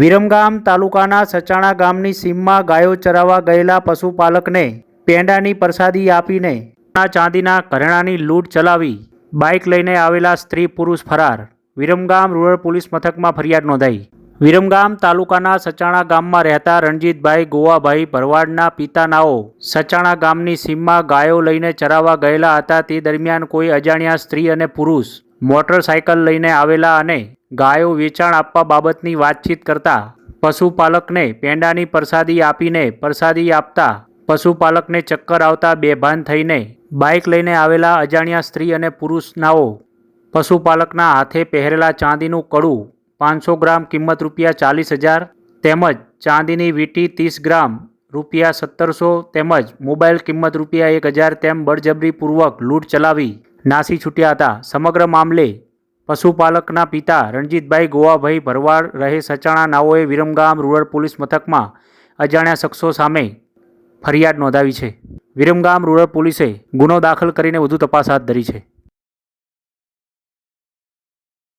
વિરમગામ તાલુકાના સચાણા ગામની સીમમાં ગાયો ચરાવવા ગયેલા પશુપાલકને પેંડાની પ્રસાદી આપીને ચાંદીના ઘરેણાની લૂંટ ચલાવી બાઇક લઈને આવેલા સ્ત્રી પુરુષ ફરાર. વિરમગામ રૂરલ પોલીસ મથકમાં ફરિયાદ નોંધાઈ. વિરમગામ તાલુકાના સચાણા ગામમાં રહેતા રણજીતભાઈ ગોવાભાઈ ભરવાડના પિતાનાઓ સચાણા ગામની સીમમાં ગાયો લઈને ચરાવવા ગયેલા હતા. તે દરમિયાન કોઈ અજાણ્યા સ્ત્રી અને પુરુષ મોટરસાયકલ લઈને આવેલા અને ગાયો વેચાણ આપવા બાબતની વાતચીત કરતા પશુપાલકને પેંડાની પ્રસાદી આપીને પ્રસાદી આપતા પશુપાલકને ચક્કર આવતા બેભાન થઈને બાઇક લઈને આવેલા અજાણ્યા સ્ત્રી અને પુરુષનાઓ પશુપાલકના હાથે પહેરેલા ચાંદીનું કડું પાંચસો ગ્રામ કિંમત રૂપિયા ચાલીસ હજાર તેમજ ચાંદીની વીંટી ત્રીસ ગ્રામ રૂપિયા સત્તરસો તેમજ મોબાઈલ કિંમત રૂપિયા એક હજાર તેમ બળજબરીપૂર્વક લૂંટ ચલાવી નાસી છૂટ્યા હતા. સમગ્ર મામલે પશુપાલકના પિતા રણજીતભાઈ ગોવાભાઈ ભરવાડ રહે સચાણા નાઓએ વિરમગામ રૂરલ પોલીસ મથકમાં અજાણ્યા શખ્સો સામે ફરિયાદ નોંધાવી છે. વિરમગામ રૂરલ પોલીસે ગુનો દાખલ કરીને વધુ તપાસ હાથ ધરી છે.